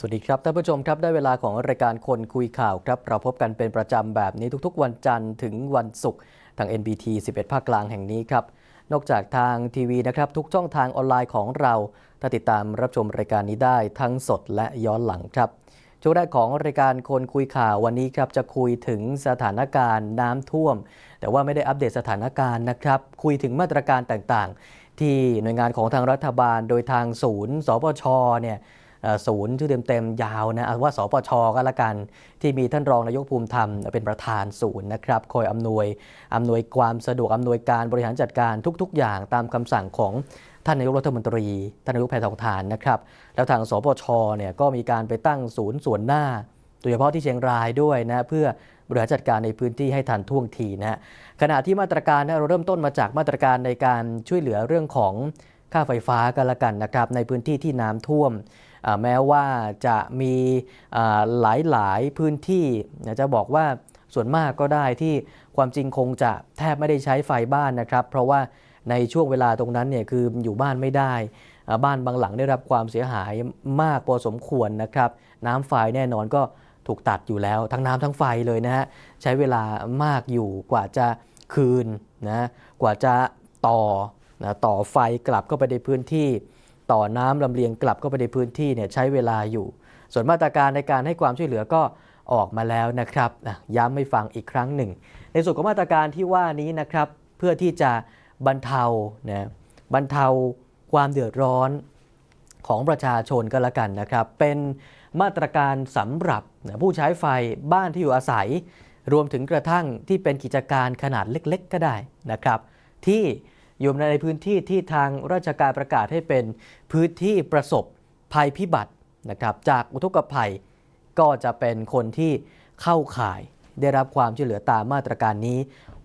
สวัสดีครับท่านผู้ชมครับได้เวลาของรายการคนคุยข่าวครับเราพบกันเป็นประจำแบบนี้ทุกๆ วันจันทร์ถึงวันศุกร์ทาง NBT 11 ภาคกลางแห่งนี้ครับ นอกจากทางทีวีนะครับทุกช่องทางออนไลน์ของเราถ้าติดตามรับชมรายการนี้ได้ทั้งสดและย้อนหลังครับช่วงแรกของรายการคนคุยข่าววันนี้ครับจะคุยถึงสถานการณ์น้ำท่วม แต่ว่าไม่ได้อัปเดตสถานการณ์นะครับคุยถึงมาตรการต่างๆ ที่หน่วยงานของทางรัฐบาล โดยทางศูนย์สปชเนี่ย ศูนย์ชื่อเต็มๆยาวนะว่าสปชก็แล้วกัน ที่มีท่านรองนายกภูมิธรรมเป็นประธานศูนย์นะครับคอยอำนวยอำนวยความสะดวกอำนวยการบริหารจัดการทุก ๆ อย่างตามคำสั่งของท่านนายกรัฐมนตรีท่านนายกแพทองทานนะครับแล้วทางสปชเนี่ยก็มีการไปตั้งศูนย์ส่วนหน้าโดยเฉพาะที่เชียงรายด้วยนะเพื่อบริหารจัดการในพื้นที่ให้ทันท่วงทีนะขณะที่มาตรการนะเราเริ่มต้นมาจากมาตรการในการช่วยเหลือเรื่องของค่าไฟฟ้ากันละกันนะครับในพื้นที่ที่น้ำท่วม แม้ว่าจะมีหลายหลายๆพื้นที่จะบอกว่าส่วนมากก็ได้ที่ความจริงคงจะแทบไม่ได้ใช้ไฟบ้านนะครับ เพราะว่าในช่วงเวลาตรงนั้นเนี่ยคืออยู่บ้านไม่ได้ บ้านบางหลังได้รับความเสียหายมากพอสมควรนะครับ น้ำไฟแน่นอนก็ถูกตัดอยู่แล้วทั้งน้ำทั้งไฟเลยนะฮะใช้เวลามากอยู่กว่าจะคืนนะกว่าจะต่อนะต่อไฟกลับเข้าไปในพื้นที่ ต่อน้ำลำเลียงกลับเข้าไปในพื้นที่เนี่ยใช้เวลาอยู่ ส่วนมาตรการในการให้ความช่วยเหลือก็ออกมาแล้วนะครับย้ำให้ฟังอีกครั้งหนึ่ง ในส่วนของมาตรการที่ว่านี้นะครับ เพื่อที่จะบรรเทานะบรรเทาความเดือดร้อนของประชาชนก็แล้วกันนะครับ เป็นมาตรการสำหรับผู้ใช้ไฟบ้านที่อยู่อาศัย รวมถึงกระทั่งที่เป็นกิจการขนาดเล็ก ๆ ก็ได้นะครับ ที่ อยู่ในพื้นที่ที่ทางราชการประกาศให้เป็นพื้นที่ประสบภัยพิบัตินะครับจากอุทกภัยก็จะเป็นคนที่เข้าข่ายได้รับความช่วยเหลือตามมาตรการนี้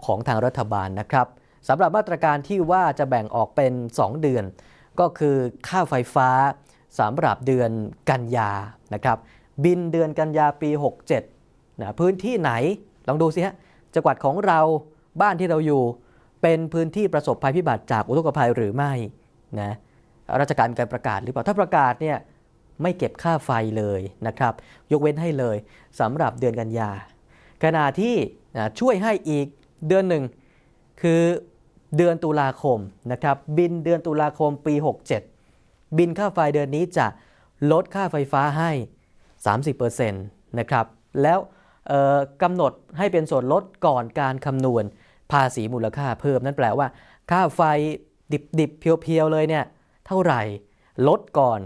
ของทางรัฐบาลนะครับสำหรับมาตรการที่ว่าจะแบ่งออกเป็น 2 เดือน ก็คือค่าไฟฟ้าสำหรับเดือนกันยานะครับบินเดือนกันยาปี 67นะพื้นที่ไหนลองดูสิฮะจังหวัดของเราบ้านที่เราอยู่ เป็นพื้นที่ประสบภัยพิบัติจากอุทกภัยหรือไม่นะราชการมีการประกาศหรือเปล่าถ้าประกาศเนี่ยไม่เก็บค่าไฟเลยนะครับ ยกเว้นให้เลยสำหรับเดือนกันยาขณะที่นะช่วยให้อีกเดือนหนึ่งคือเดือนตุลาคมนะครับบินเดือนตุลาคมปี 67 บินค่าไฟเดือนนี้จะลดค่าไฟฟ้าให้ 30%นะครับแล้วกำหนดให้เป็นส่วนลดก่อนการคำนวณ ภาษีมูลค่าเพิ่มนั่นแปลว่า ค่าไฟดิบๆ เพียวๆ เลยเนี่ยเท่าไหร่ ลดก่อน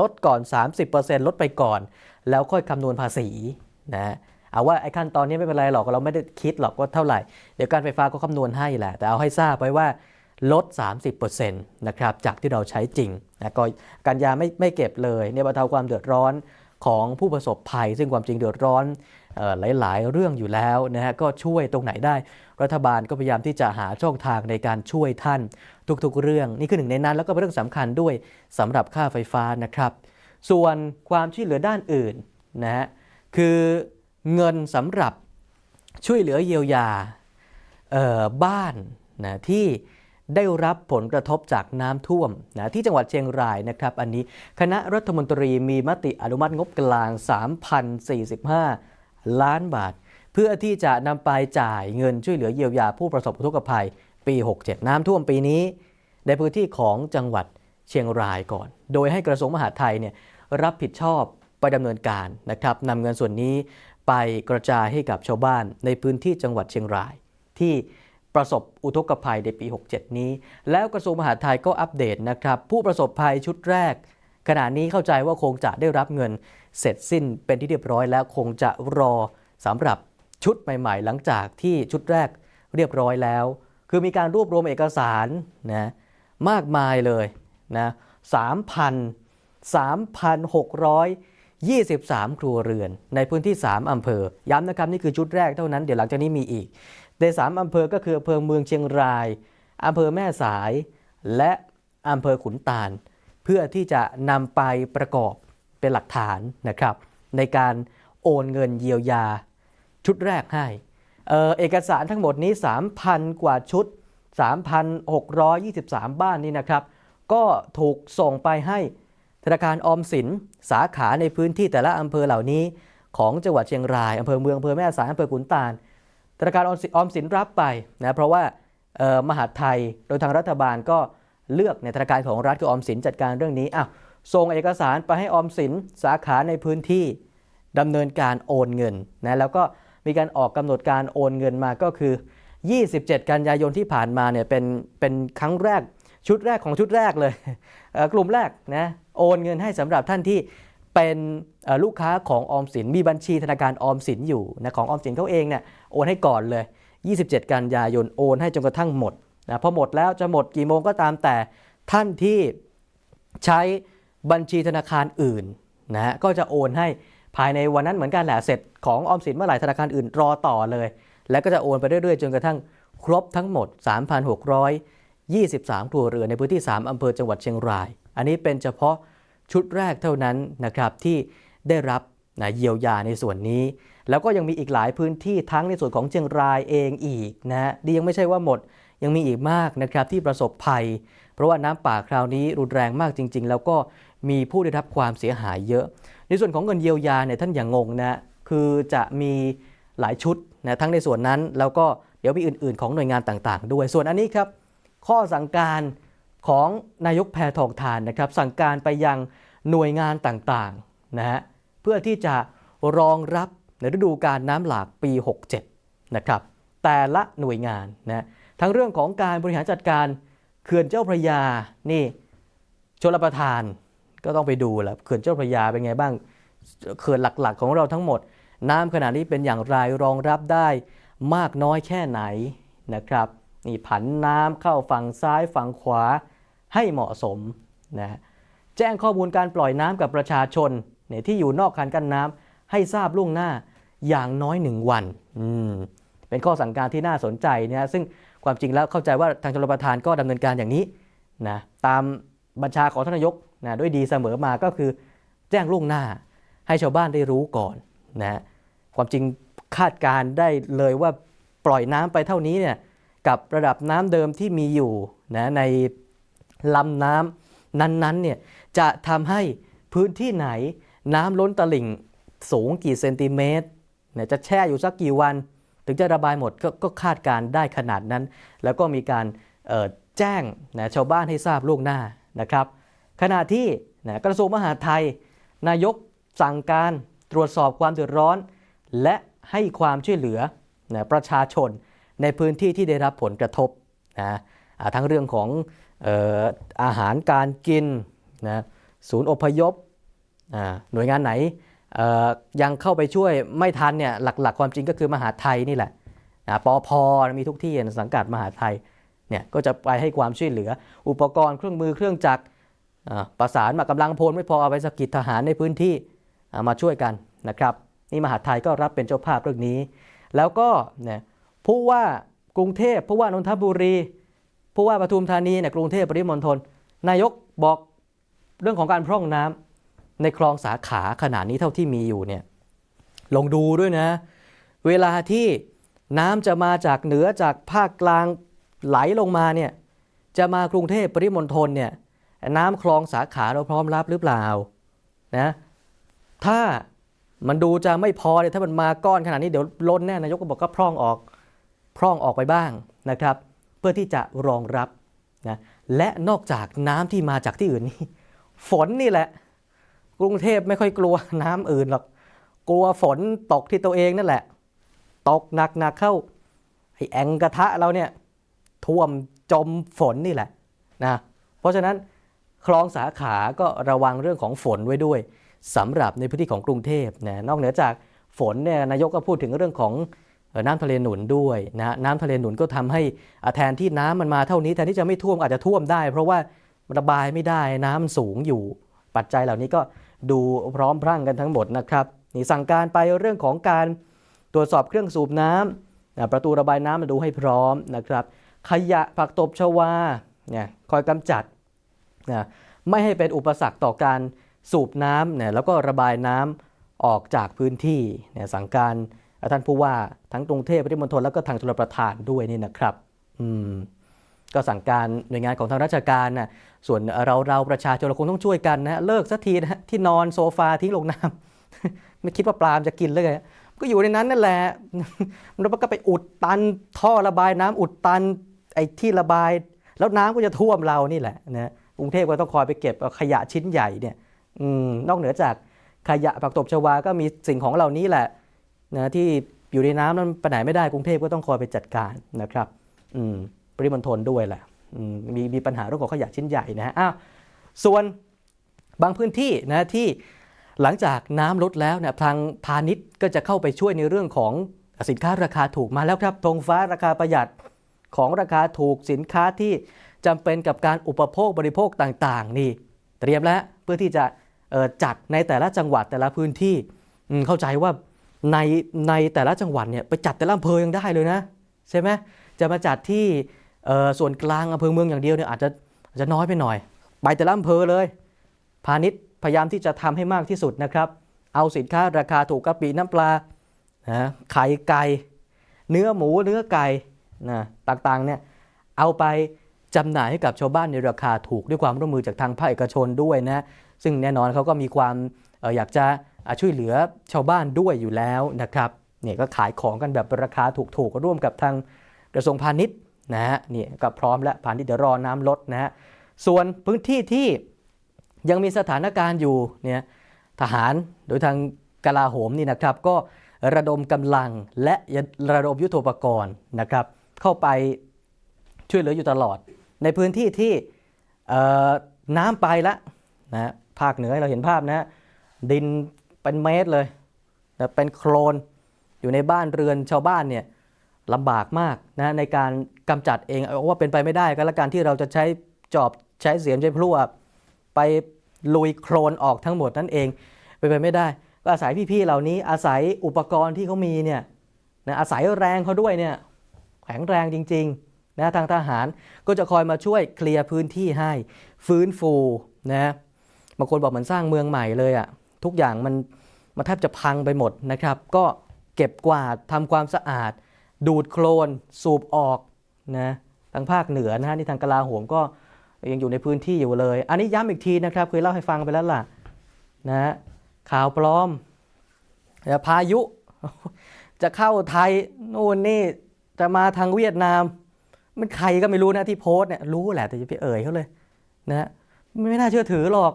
ลดก่อน 30%ลดไปก่อน แล้วค่อยคำนวณภาษีนะเอาว่าไอ้ขั้นตอนนี้ไม่เป็นไรหรอกเราไม่ได้คิดหรอกว่าเท่าไหร่ เดี๋ยวการไฟฟ้าก็คำนวณให้แหละ แต่เอาให้ทราบไว้ว่าลด 30%นะครับจากที่เราใช้จริงนะก็การยาไม่ไม่เก็บเลยเนี่ยบรรเทาความเดือดร้อนของผู้ประสบภัย ซึ่งความจริงเดือดร้อน หลาย ๆ เรื่องอยู่แล้วนะฮะก็ช่วยตรงไหนได้ รัฐบาลก็พยายามที่จะหาช่องทางในการช่วยท่าน ทุก ๆ เรื่อง นี่คือหนึ่งในนั้น แล้วก็เป็นเรื่องสำคัญด้วยสำหรับค่าไฟฟ้านะครับ ส่วนความช่วยเหลือด้านอื่นนะฮะคือเงินสำหรับช่วยเหลือเยียวยาบ้านนะที่ได้รับผลกระทบจากน้ำท่วมนะที่จังหวัดเชียงรายนะครับ อันนี้คณะรัฐมนตรีมีมติอนุมัติงบกลาง 3,045 ล้านบาท เพื่อที่จะนำไปจ่ายเงินช่วยเหลือเยียวยาผู้ประสบอุทกภัยปี 67 น้ำท่วมปีนี้ ในพื้นที่ของจังหวัดเชียงรายก่อน โดยให้กระทรวงมหาดไทยเนี่ยรับผิดชอบไปดำเนินการนะครับนำเงินส่วนนี้ไปกระจายให้กับชาวบ้านในพื้นที่จังหวัดเชียงราย ที่ประสบอุทกภัยในปี 67 นี้ แล้วกระทรวงมหาดไทยก็อัปเดตนะครับผู้ประสบภัยชุดแรก ขณะนี้เข้าใจว่าคงจะได้รับเงินเสร็จสิ้นเป็นที่เรียบร้อยแล้วคงจะรอสำหรับชุดใหม่ ๆ หลังจากที่ชุดแรกเรียบร้อยแล้ว คือมีการรวบรวมเอกสารนะมากมายเลยนะ3,000 3,623 ครัวเรือน ในพื้นที่ 3 อำเภอ ย้ำนะครับ นี่คือชุดแรกเท่านั้น เดี๋ยวหลังจากนี้มีอีก ใน 3 อำเภอก็คืออำเภอเมืองเชียงราย อำเภอแม่สาย และอำเภอขุนตาล เพื่อที่จะนำไปประกอบเป็นหลักฐานนะครับ ในการโอนเงินเยียวยาชุดแรกให้เออเอกสารทั้งหมดนี้ 3,000 กว่าชุด 3,623 บ้านนี่นะครับ ก็ถูกส่งไปให้ธนาคารออมสินสาขาในพื้นที่แต่ละอำเภอเหล่านี้ ของจังหวัดเชียงรายอำเภอเมืองอำเภอแม่สายอำเภอขุนตาลธนาคารออมสินรับไปนะเพราะว่ามหาดไทยโดยทางรัฐบาลก็ เลือกในธนาคารของรัฐคือออมสินจัดการเรื่องนี้อ้าวส่งเอกสารไปให้ออมสินสาขาในพื้นที่ดำเนินการโอนเงินนะแล้วก็มีการออกกำหนดการโอนเงินมาก็คือ 27 กันยายนที่ผ่านมาเนี่ยเป็นเป็นครั้งแรกชุดแรกของชุดแรกเลยกลุ่มแรกนะโอนเงินให้สำหรับท่านที่เป็นลูกค้าของออมสินมีบัญชีธนาคารออมสินอยู่นะของออมสินเขาเองเนี่ยโอนให้ก่อนเลย 27 กันยายนโอนให้จนกระทั่งหมด นะพอหมดแล้วจะหมดกี่โมงก็ตามแต่ท่านที่ใช้บัญชีธนาคารอื่นนะฮะก็จะโอนให้ภายในวันนั้นเหมือนกันแหละเสร็จของออมสินเมื่อไหร่ธนาคารอื่นรอต่อเลย แล้วก็จะโอนไปเรื่อยๆ จนกระทั่งครบทั้งหมด 3,623 ครัวเรือนในพื้นที่ 3 อำเภอจังหวัดเชียงราย อันนี้เป็นเฉพาะชุดแรกเท่านั้นนะครับที่ได้รับนะเยียวยาในส่วนนี้ แล้วก็ยังมีอีกหลายพื้นที่ทั้งในส่วนของเชียงรายเองอีกนะฮะดียังไม่ใช่ว่าหมด ยังมีอีกมากนะครับที่ประสบภัย เพราะว่าน้ำป่าคราวนี้รุนแรงมากจริง ๆ แล้วก็มีผู้ได้รับความเสียหายเยอะ ในส่วนของเงินเยียวยาเนี่ยท่านอย่างงงนะคือจะมีหลายชุดนะทั้งในส่วนนั้นแล้วก็เดี๋ยวมีอื่น ๆ ของหน่วยงานต่างๆ ด้วยส่วนอันนี้ครับ ข้อสั่งการของนายกแพทองทานนะครับ สั่งการไปยังหน่วยงานต่างๆนะฮะเพื่อที่จะรองรับในฤดูการน้ำหลากปี 67 นะครับ แต่ละหน่วยงานนะ ทั้งเรื่องของการบริหารจัดการเขื่อนเจ้าพระยานี่ชลประทานก็ต้องไปดูแหละเขื่อนเจ้าพระยาเป็นไงบ้างเขื่อนหลักๆ ของเราทั้งหมด น้ำขนาดนี้เป็นอย่างไรรองรับได้มากน้อยแค่ไหนนะครับนี่ผันน้ำเข้าฝั่งซ้ายฝั่งขวาให้เหมาะสมนะแจ้งข้อมูลการปล่อยน้ำกับประชาชนเนี่ยที่อยู่นอกคันกั้นน้ำให้ทราบล่วงหน้าอย่างน้อยหนึ่งวันอืมเป็นข้อสั่งการที่น่าสนใจนะซึ่ง ความจริงแล้วเข้าใจว่าทางชลประทานก็ดำเนินการอย่างนี้นะตามบัญชาของท่านนายกนะด้วยดีเสมอมาก็คือแจ้งล่วงหน้าให้ชาวบ้านได้รู้ก่อนนะความจริงคาดการได้เลยว่าปล่อยน้ำไปเท่านี้เนี่ยกับระดับน้ำเดิมที่มีอยู่นะในลำน้ำนั้นๆเนี่ยจะทำให้พื้นที่ไหนน้ำล้นตลิ่งสูงกี่เซนติเมตรเนี่ยจะแช่อยู่สักกี่วัน ถึงจะระบายหมดกก็คาดการได้ขนาดนั้น แล้วก็มีการแจ้งนะชาวบ้านให้ทราบล่วงหน้านะครับ ขณะที่นะกระทรวงมหาดไทย นายกสั่งการตรวจสอบความเดือดร้อน และให้ความช่วยเหลือนะประชาชนในพื้นที่ที่ได้รับผลกระทบนะทั้งเรื่องของอออาหารการกินนะศูนย์อพยพหน่วยงานไหน ยังเข้าไปช่วยไม่ทันเนี่ยหลักๆ ความจริงก็คือมหาไทยนี่แหละปอพมีทุกที่สังกัดมหาไทยเนี่ยก็จะไปให้ความช่วยเหลือ อุปกรณ์เครื่องมือเครื่องจักรประสานมากำลังพลไม่พอเอาไปสกิดทหารในพื้นที่มาช่วยกันนะครับนี่มหาไทยก็รับเป็นเจ้าภาพเรื่องนี้ แล้วก็เนี่ยผู้ว่ากรุงเทพผู้ว่านนทบุรี ผู้ว่าปทุมธานีเนี่ยกรุงเทพปริมณฑลนายกบอกเรื่องของการพร่องน้ำ ในคลองสาขาขนาดนี้เท่าที่มีอยู่เนี่ยลองดูด้วยนะ เวลาที่น้ำจะมาจากเหนือจากภาคกลางไหลลงมาเนี่ยจะมากรุงเทพปริมณฑลเนี่ยน้ำคลองสาขาเราพร้อมรับหรือเปล่านะถ้ามันดูจะไม่พอเนี่ยถ้ามันมาก้อนขนาดนี้เดี๋ยวล้นแน่นายกก็บอกก็พร่องออกพร่องออกไปบ้างนะครับ เพื่อที่จะรองรับนะและนอกจากน้ำที่มาจากที่อื่นนี่ฝนนี่แหละ กรุงเทพไม่ค่อยกลัวน้ำอื่นหรอก กลัวฝนตกที่ตัวเองนั่นแหละ ตกหนักๆเข้าไอแองกระทะเราเนี่ยท่วมจมฝนนี่แหละนะเพราะฉะนั้นคลองสาขาก็ระวังเรื่องของฝนไว้ด้วยสำหรับในพื้นที่ของกรุงเทพนะนอกเหนือจากฝนเนี่ยนายกก็พูดถึงเรื่องของน้ำทะเลหนุนด้วยนะน้ำทะเลหนุนก็ทำให้อาแทนที่น้ำมันมาเท่านี้แทนที่จะไม่ท่วมอาจจะท่วมได้ เพราะว่าระบายไม่ได้น้ำสูงอยู่ปัจจัยเหล่านี้ก็ ดูพร้อมพรั่งกันทั้งหมดนะครับนี่สั่งการไปเรื่องของการตรวจสอบเครื่องสูบน้ำนะประตูระบายน้ำมาดูให้พร้อมนะครับ ขยะผักตบชวาเนี่ยคอยกำจัดนะไม่ให้เป็นอุปสรรคต่อการสูบน้ำเนี่ยแล้วก็ระบายน้ำออกจากพื้นที่เนี่ยสั่งการท่านผู้ว่าทั้งกรุงเทพปริมณฑลแล้วก็ทางชลประทานด้วยนี่นะครับ อืม ก็สั่งการหน่วยงานของทางราชการนะส่วนเราเราประชาชนเราคงต้องช่วยกันนะเลิกสักทีนะที่นอนโซฟาทิ้งลงน้ำไม่คิดว่าปลามจะกินเลยไงก็อยู่ในนั้นนั่นแหละแล้วมันก็ไปอุดตันท่อระบายน้ำอุดตันไอ้ที่ระบาย แล้วน้ำก็จะท่วมเรานี่แหละนะกรุงเทพก็ต้องคอยไปเก็บขยะชิ้นใหญ่เนี่ยอนอกเหนือจากขยะผักตบชวาก็มีสิ่งของเหล่านี้แหละนะที่อยู่ในน้ำนั้นไปไหนไม่ได้กรุงเทพก็ต้องคอยไปจัดการนะครับ อืม ปริมณฑลด้วยแหละมีมีปัญหาเรื่องของขยะชิ้นใหญ่นะฮะอ้าวส่วนบางพื้นที่นะที่หลังจากน้ำลดแล้วเนี่ยทางพาณิชย์ก็จะเข้าไปช่วยในเรื่องของสินค้าราคาถูกมาแล้วครับธงฟ้าราคาประหยัดของราคาถูกสินค้าที่จำเป็นกับการอุปโภคบริโภคต่างๆ นี่ เตรียมแล้วเพื่อที่จะจัดในแต่ละจังหวัดแต่ละพื้นที่เข้าใจว่าในในแต่ละจังหวัดเนี่ยไปจัดแต่ละอำเภอยังได้เลยนะ ใช่ไหมจะมาจัดที่ ส่วนกลางอำเภอเมืองอย่างเดียวเนี่ยอาจจะอาจจะน้อยไปหน่อย ไปแต่ละอำเภอเลย พาณิชย์พยายามที่จะทำให้มากที่สุดนะครับ เอาสินค้าราคาถูกกะปิน้ำปลานะไข่ไก่ เนื้อหมูเนื้อไก่นะต่างๆเนี่ยเอาไปจำหน่ายให้กับชาวบ้านในราคาถูกด้วยความร่วมมือจากทางภาคเอกชนด้วยนะซึ่งแน่นอนเขาก็มีความออยากจะอะช่วยเหลือชาวบ้านด้วยอยู่แล้วนะครับเนี่ยก็ขายของกันแบบราคาถูกๆร่วมกับทางกระทรวงพาณิชย์ นะฮะนี่ก็พร้อมแล้วพาณิชย์เดี๋ยวรอน้ำลดนะฮะส่วนพื้นที่ที่ยังมีสถานการณ์อยู่เนี่ยทหารโดยทางกลาโหมนี่นะครับก็ระดมกำลังและระดมยุทโธปกรณ์นะครับเข้าไปช่วยเหลืออยู่ตลอด ในพื้นที่ที่น้ำไปแล้วนะภาคเหนือเราเห็นภาพนะดินเป็นเมตรเลยนะเป็นโคลนอยู่ในบ้านเรือนชาวบ้านเนี่ยลำบากมากนะในการ กำจัดเองเอาว่าเป็นไปไม่ได้ก็แล้วกันที่เราจะใช้จอบใช้เสียมใช้พลั่วไปลุยโคลนออกทั้งหมดนั่นเองเป็นไปไม่ได้ ก็อาศัยพี่ๆเหล่านี้อาศัยอุปกรณ์ที่เขามีเนี่ยนะอาศัยแรงเขาด้วยเนี่ยแข็งแรงจริงๆนะทางทหารก็จะคอยมาช่วยเคลียร์พื้นที่ให้ฟื้นฟูนะบางคนบอกเหมือนสร้างเมืองใหม่เลยอะทุกอย่างมันมันแทบจะพังไปหมดนะครับ ก็เก็บกวาดทำความสะอาด ดูดโคลน สูบออก นะทางภาคเหนือนะฮะนี่ทางกลาโหมก็ยังอยู่ในพื้นที่อยู่เลย อันนี้ย้ำอีกทีนะครับเคยเล่าให้ฟังไปแล้วล่ะนะข่าวปลอมแต่พายุ จะเข้าไทยนู่นนี่จะมาทางเวียดนาม มันใครก็ไม่รู้นะที่โพสต์เนี่ยรู้แหละแต่จะไปเอ่ยเขาเลยนะไม่น่าเชื่อถือหรอก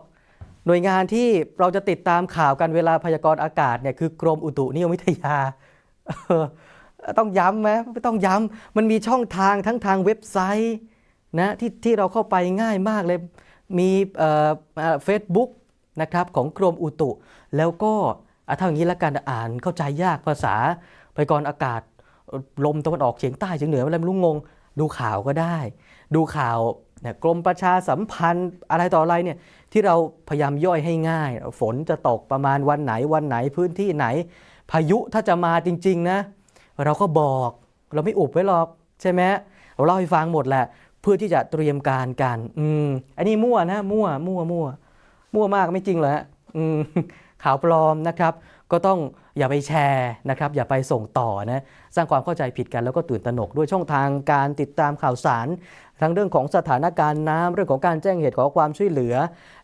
หน่วยงานที่เราจะติดตามข่าวกันเวลาพยากรณ์อากาศเนี่ยคือกรมอุตุนิยมวิทยา ต้องย้ำไหมไม่ต้องย้ำมันมีช่องทางทั้งทางเว็บไซต์นะที่ที่เราเข้าไปง่ายมากเลย มีเฟซบุ๊กนะครับของกรมอุตุ แล้วก็ถ้าอย่างนี้ละกันอ่านเข้าใจยากภาษาพยากรณ์อากาศลมตะวันออกเฉียงใต้เฉียงเหนืออะไรไม่รู้งง ดูข่าวก็ได้ ดูข่าวกรมประชาสัมพันธ์อะไรต่ออะไรเนี่ยที่เราพยายามย่อยให้ง่าย ฝนจะตกประมาณวันไหนวันไหนพื้นที่ไหน พายุถ้าจะมาจริง ๆ นะ เราก็บอก เราไม่อุบไว้หรอกใช่ไหมเราเล่าให้ฟังหมดแหละ เพื่อที่จะเตรียมการกันอืมอันนี้มั่วนะ มั่ว มั่วมั่วมั่วมากไม่จริงเหรอฮะอืมข่าวปลอมนะครับ ก็ต้องอย่าไปแชร์นะครับ อย่าไปส่งต่อนะสร้างความเข้าใจผิดกันแล้วก็ตื่นตระหนกด้วยช่องทางการติดตามข่าวสาร ทั้งเรื่องของสถานการณ์น้ำเรื่องของการแจ้งเหตุขอความช่วยเหลือ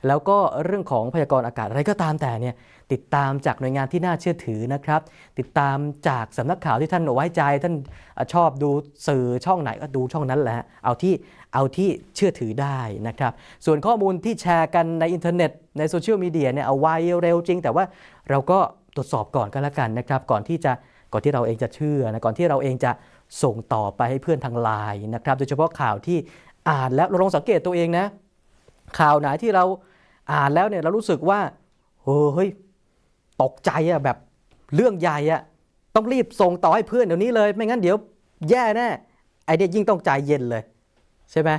แล้วก็เรื่องของพยากรณ์อากาศอะไรก็ตามแต่เนี่ย ติดตามจากหน่วยงานที่น่าเชื่อถือนะครับ ติดตามจากสำนักข่าวที่ท่านไว้ใจ ท่านชอบดูสื่อช่องไหนก็ดูช่องนั้นแหละ เอาที่เอาที่เชื่อถือได้นะครับ ส่วนข้อมูลที่แชร์กันในอินเทอร์เน็ตในโซเชียลมีเดียเนี่ยเอาไวเร็วจริง แต่ว่าเราก็ตรวจสอบก่อนก็แล้วกันนะครับ ก่อนที่จะก่อนที่เราเองจะเชื่อนะก่อนที่เราเองจะส่งต่อไปให้เพื่อนทางไลน์นะครับโดยเฉพาะข่าวที่อ่านแล้วเราลองสังเกตตัวเองนะ ข่าวไหนที่เราอ่านแล้วเนี่ยเรารู้สึกว่าเฮ้ย ตกใจอะแบบเรื่องใหญ่อะต้องรีบส่งต่อให้เพื่อนเดี๋ยวนี้เลย ไม่งั้นเดี๋ยวแย่แน่ไอเดียยิ่งต้องใจเย็นเลย ใช่ไหม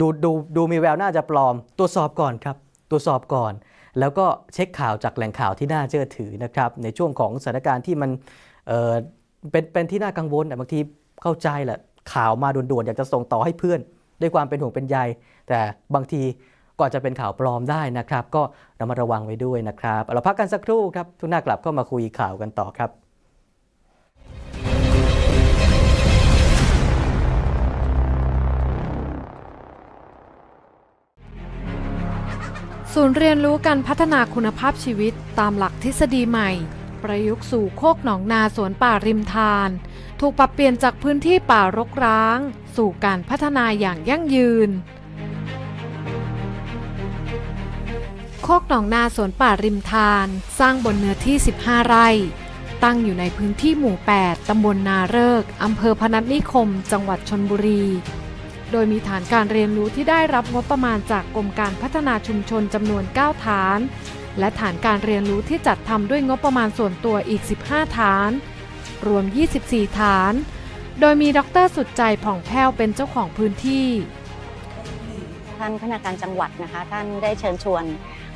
ดูดูดูมีแววน่าจะปลอม ตรวจสอบก่อนครับ ตรวจสอบก่อน แล้วก็เช็คข่าวจากแหล่งข่าวที่น่าเชื่อถือนะครับ ในช่วงของสถานการณ์ที่มันเออเป็นเป็นที่น่ากังวลแต่บางทีเข้าใจแหละข่าวมาด่วนๆอยากจะส่งต่อให้เพื่อน ด้วยความเป็นห่วงเป็นใย แต่บางที ก่อนจะเป็นข่าวปลอมได้นะครับ ก็ระมัดระวังไว้ด้วยนะครับเราพักกันสักครู่ครับทุกหน้ากลับก็มาคุยข่าวกันต่อครับศูนย์เรียนรู้การพัฒนาคุณภาพชีวิตตามหลักทฤษฎีใหม่ ประยุกต์สู่โคกหนองนาสวนป่าริมทาน ถูกปรับเปลี่ยนจากพื้นที่ป่ารกร้าง สู่การพัฒนาอย่างยั่งยืน โคกหนองนาสวนป่าริมทาน สร้างบนเนื้อที่ 15 ไร่ ตั้งอยู่ในพื้นที่หมู่ 8 ตำบลนาเริกอำเภอพนัสนิคม จังหวัดชนบุรี โดยมีฐานการเรียนรู้ที่ได้รับงบประมาณจากกรมการพัฒนาชุมชนจำนวน 9 ฐาน และฐานการเรียนรู้ที่จัดทำด้วยงบประมาณส่วนตัวอีก 15 ฐาน รวม 24 ฐาน โดยมีดรสุดใจผ่องแผ้วเป็นเจ้าของพื้นที่ท่านพนักงานจังหวัดนะคะ ท่านได้เชิญชวน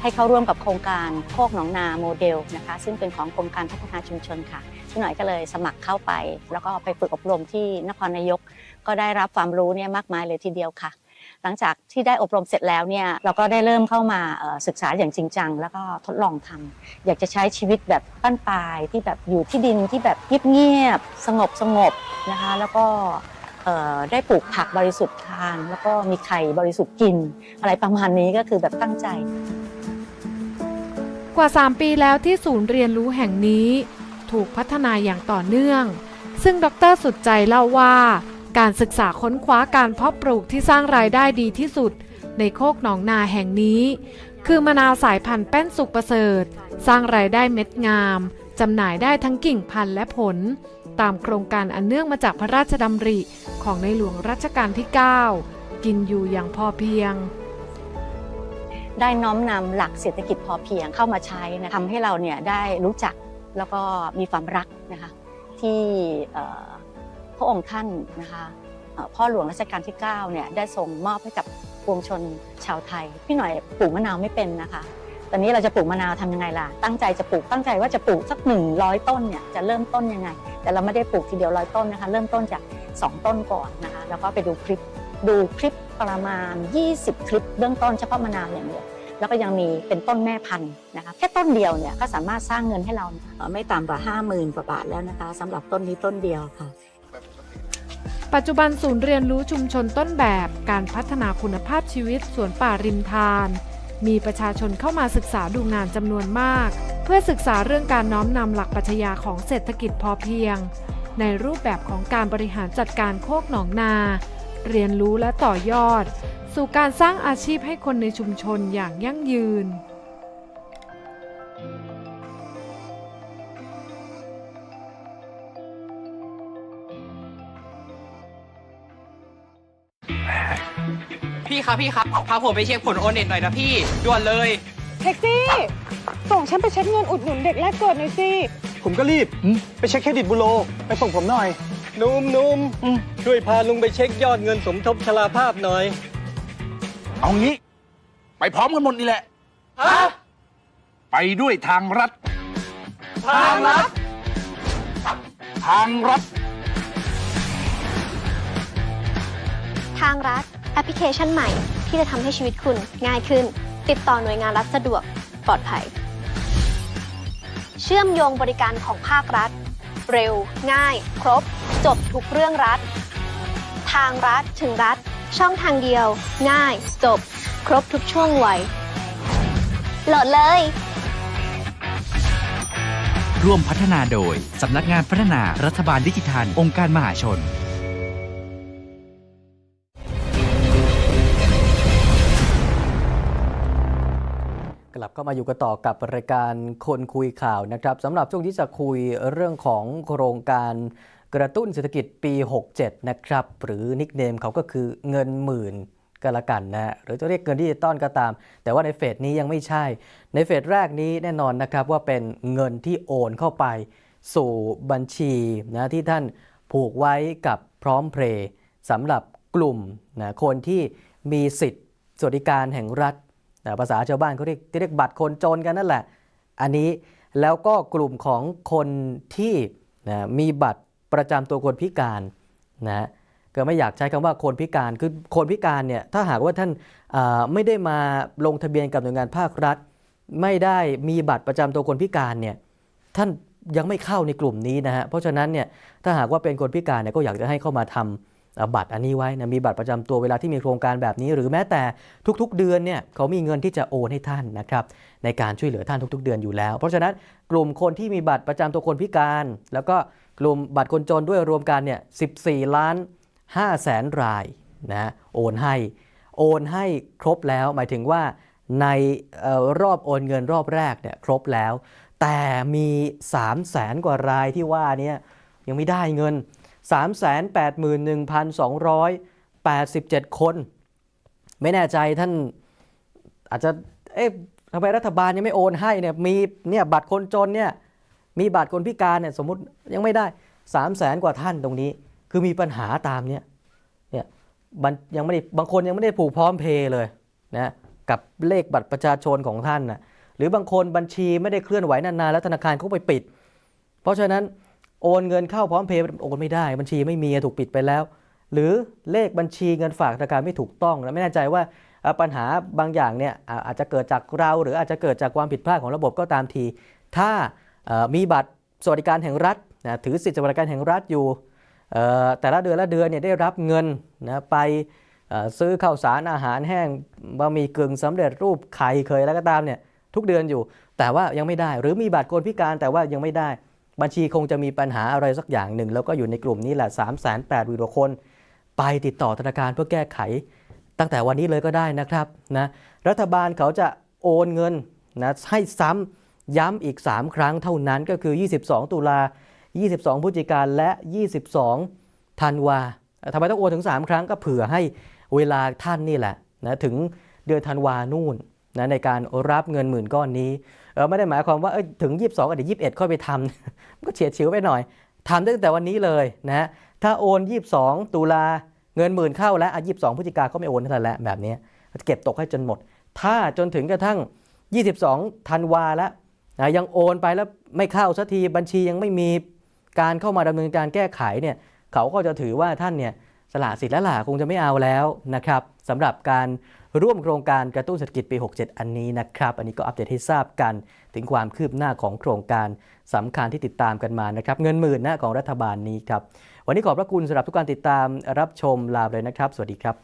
ให้เข้าร่วมกับโครงการโคกหนองนาโมเดลนะคะ ซึ่งเป็นของกรมการพัฒนาชุมชนค่ะพี่หน่อยก็เลยสมัครเข้าไป แล้วก็ไปฝึกอบรมที่นครนายก ก็ได้รับความรู้เนี่ยมากมายเลยทีเดียวค่ะ หลังจากที่ได้อบรมเสร็จแล้วเนี่ยเราก็ได้เริ่มเข้ามาศึกษาอย่างจริงจัง แล้วก็ทดลองทำอยากจะใช้ชีวิตแบบปั้นปลายที่แบบอยู่ที่ดินที่แบบเงียบๆสงบสงบนะคะ แล้วก็ได้ปลูกผักบริสุทธิ์ทาน แล้วก็มีไข่บริสุทธิ์กิน อะไรประมาณนี้ก็คือแบบตั้งใจ กว่า 3 ปีแล้วที่ศูนย์เรียนรู้แห่งนี้ ถูกพัฒนาอย่างต่อเนื่อง ซึ่งดรสุดใจเล่าว่า การศึกษาค้นคว้าการเพาะปลูกที่สร้างรายได้ดีที่สุด ในโคกหนองนาแห่งนี้ คือมะนาวสายพันธุ์แป้นสุกประเสริฐ สร้างรายได้เม็ดงามจำหน่ายได้ทั้งกิ่งพันธุ์และผล ตามโครงการอันเนื่องมาจากพระราชดำริของในหลวงรัชกาลที่ 9 กินอยู่อย่างพอเพียง ได้น้อมนำหลักเศรษฐกิจพอเพียงเข้ามาใช้นะทำให้เราเนี่ยได้รู้จักแล้วก็มีความรักนะคะที่พระองค์ท่านนะคะพ่อหลวงรัชกาลที่9เนี่ยได้ทรงมอบให้กับปวงชนชาวไทย พี่หน่อยปลูกมะนาวไม่เป็นนะคะ ตอนนี้เราจะปลูกมะนาวทำยังไงล่ะ ตั้งใจจะปลูกตั้งใจว่าจะปลูกสัก 100 ต้นเนี่ยจะเริ่มต้นยังไง แต่เราไม่ได้ปลูกทีเดียวร้อยต้นนะคะ เริ่มต้นจาก 2 ต้นก่อนนะคะ แล้วก็ไปดูคลิป ดูคลิปประมาณ 20 คลิปเบื้องต้นเฉพาะมะนาวอย่างเดียวแล้วก็ยังมีเป็นต้นแม่พันธุ์นะคะแค่ต้นเดียวเนี่ยก็สามารถสร้างเงินให้เราเอ่อไม่ต่ำกว่า 50,000กว่าบาทแล้วนะคะสำหรับต้นนี้ต้นเดียวค่ะ ปัจจุบันศูนย์เรียนรู้ชุมชนต้นแบบการพัฒนาคุณภาพชีวิตสวนป่าริมทาน มีประชาชนเข้ามาศึกษาดูงานจำนวนมาก เพื่อศึกษาเรื่องการน้อมนำหลักปรัชญาของเศรษฐกิจพอเพียง ในรูปแบบของการบริหารจัดการโคกหนองนา เรียนรู้และต่อยอด สู่การสร้างอาชีพให้คนในชุมชนอย่างยั่งยืนพี่ครับพี่ครับพาผมไปเช็คผลโอนเน็ตหน่อยนะพี่ด่วนเลยแท็กซี่ ส่งฉันไปเช็คเงินอุดหนุนเด็กแรกเกิดหน่อยสิผมก็รีบ ไปเช็คเครดิตบูโร ไปส่งผมหน่อย นุ่มนุ่มช่วยพาลุงไปเช็คยอดเงินสมทบชราภาพหน่อย เอางี้ ไปพร้อมกันหมดนี่แหละ ฮะไปด้วยทางรัฐ ทางรัฐทางรัฐ ทางรัฐแอปพลิเคชันใหม่ที่จะทำให้ชีวิตคุณง่ายขึ้น ติดต่อหน่วยงานรัฐสะดวกปลอดภัย เชื่อมโยงบริการของภาครัฐ เร็ว ง่าย ครบ จบทุกเรื่องรัฐ ทางรัฐถึงรัฐ ช่องทางเดียว ง่าย จบ ครบทุกช่วงวัยโหลดเลย ร่วมพัฒนาโดย สำนักงานพัฒนารัฐบาลดิจิทัล องค์การมหาชน กลับเข้ามาอยู่กันต่อกับรายการคนคุยข่าวนะครับสำหรับช่วงที่จะคุยเรื่องของโครงการ กระตุ้นเศรษฐกิจปี 67 นะครับ หรือนิกเนมเขาก็คือเงินหมื่นก็แล้วกันนะหรือจะเรียกเงินดิจิตอลก็ตาม แต่ว่าในเฟสนี้ยังไม่ใช่ ในเฟสแรกนี้แน่นอนนะครับว่าเป็นเงินที่โอนเข้าไปสู่บัญชีนะที่ท่านผูกไว้กับพร้อมเพรย์สำหรับกลุ่มนะคนที่มีสิทธิ์สวัสดิการแห่งรัฐแต่ภาษาชาวบ้านเขาเรียกที่เรียกบัตรคนจนกันนั่นแหละ อันนี้แล้วก็กลุ่มของคนที่นะมีบัตร ประจำตัวคนพิการนะก็ไม่อยากใช้คำว่าคนพิการคือคนพิการเนี่ยถ้าหากว่าท่านไม่ได้มาลงทะเบียนกับหน่วยงานภาครัฐ ไม่ได้มีบัตรประจำตัวคนพิการเนี่ยท่านยังไม่เข้าในกลุ่มนี้นะฮะเพราะฉะนั้นเนี่ยถ้าหากว่าเป็นคนพิการเนี่ยก็อยากจะให้เข้ามาทเอ่อบัตรอันนี้ไว้นะมีบัตรประจำตัวเวลาที่มีโครงการแบบนี้ หรือแม้แต่ทุกๆ เดือนเนี่ยเขามีเงินที่จะโอนให้ท่านนะครับในการช่วยเหลือท่านทุกๆ เดือนอยู่แล้ว เพราะฉะนั้นกลุ่มคนที่มีบัตรประจำตัวคนพิการ แล้วก็ กลุ่มบัตรคนจนด้วยรวมกันเนี่ย 14 ล้าน5แสนรายนะโอนให้ โอนให้ครบแล้ว หมายถึงว่าในออรอบโอนเงินรอบแรกเนี่ยครบแล้ว แต่มี3 0 0แสนกว่ารายที่ว่าเนี้ยังไม่ได้เงิน 381,287 คน ไม่แน่ใจท่านอาจจะเอ๊ะทำไมรัฐบาลยังไม่โอนให้เนี่ยมีเนี่ยบัตรคนจนเนี่ย มีบัตรคนพิการเนี่ยสมมติยังไม่ได้3 0 0แสนกว่าท่านตรงนี้ คือมีปัญหาตามเนี่ยเนี่ยยังไม่ได้บางคนยังไม่ได้ผูกพร้อมเพย์เลยนะกับเลขบัตรประชาชนของท่านนะหรือบางคนบัญชีไม่ได้เคลื่อนไหวนานๆแล้วธนาคารเขาไปปิด เพราะฉะนั้นโอนเงินเข้าพร้อมเพย์โอนไม่ได้ บัญชีไม่มีถูกปิดไปแล้ว หรือเลขบัญชีเงินฝากธนาคารไม่ถูกต้องและไม่แน่ใจว่าปัญหาบางอย่างเนี่ยอาจจะเกิดจากเรา หรืออาจจะเกิดจากความผิดพลาดของระบบก็ตามที ถ้า มีบัตรสวัสดิการแห่งรัฐนะถือสิทธิสวัสดิการแห่งรัฐอยู่แต่ละเดือนละเดือนเนี่ยได้รับเงินนะไปซื้อข้าวสารอาหารแห้งบะหมี่กึ่งสำเร็จรูปไข่เคยแล้วก็ตามเนี่ยทุกเดือนอยู่ แต่ว่ายังไม่ได้ หรือมีบัตรคนพิการแต่ว่ายังไม่ได้ บัญชีคงจะมีปัญหาอะไรสักอย่างหนึ่ง แล้วก็อยู่ในกลุ่มนี้แหละ3 8 0 0 0 0กว่าคน ไปติดต่อธนาคารเพื่อแก้ไข ตั้งแต่วันนี้เลยก็ได้นะครับนะรัฐบาลเขาจะโอนเงินนะให้ซ้ำ ย้ำอีก 3 ครั้งเท่านั้นก็คือ 22 ตุลา 22 พฤศจิกายนและ 22 ธันวาทำไมต้องโอนถึง 3 ครั้งก็เผื่อให้เวลาท่านนี่แหละนะถึงเดือนธันวานู่นนะในการรับเงินหมื่นก้อนนี้ไม่ได้หมายความว่าเอ้ยถึง 22กับเดี๋ยว21 ค่อยไปทำก็เฉียดฉิวไปหน่อยทำได้ตั้งแต่วันนี้เลยนะถ้าโอน 22 ตุลาเงินหมื่นเข้าแล้วอะ22 พฤศจิกาก็ไม่โอนนั่นแหละแบบนี้เก็บตกให้จนหมด ถ้าจนถึงกระทั่ง 22 ธันวาแล้ว นะยังโอนไปแล้วไม่เข้าสักทีบัญชียังไม่มีการเข้ามาดำเนินการแก้ไขเนี่ยเขาก็จะถือว่าท่านเนี่ยสละสิทธิ์แล้วล่ะคงจะไม่เอาแล้วนะครับสำหรับการร่วมโครงการกระตุ้นเศรษฐกิจปี 67 อันนี้นะครับ อันนี้ก็อัปเดตให้ทราบกันถึงความคืบหน้าของโครงการสำคัญที่ติดตามกันมานะครับ เงินหมื่นนะของรัฐบาลนี้ครับ วันนี้ขอบพระคุณสำหรับทุกการติดตามรับชมลาเลยนะครับ สวัสดีครับ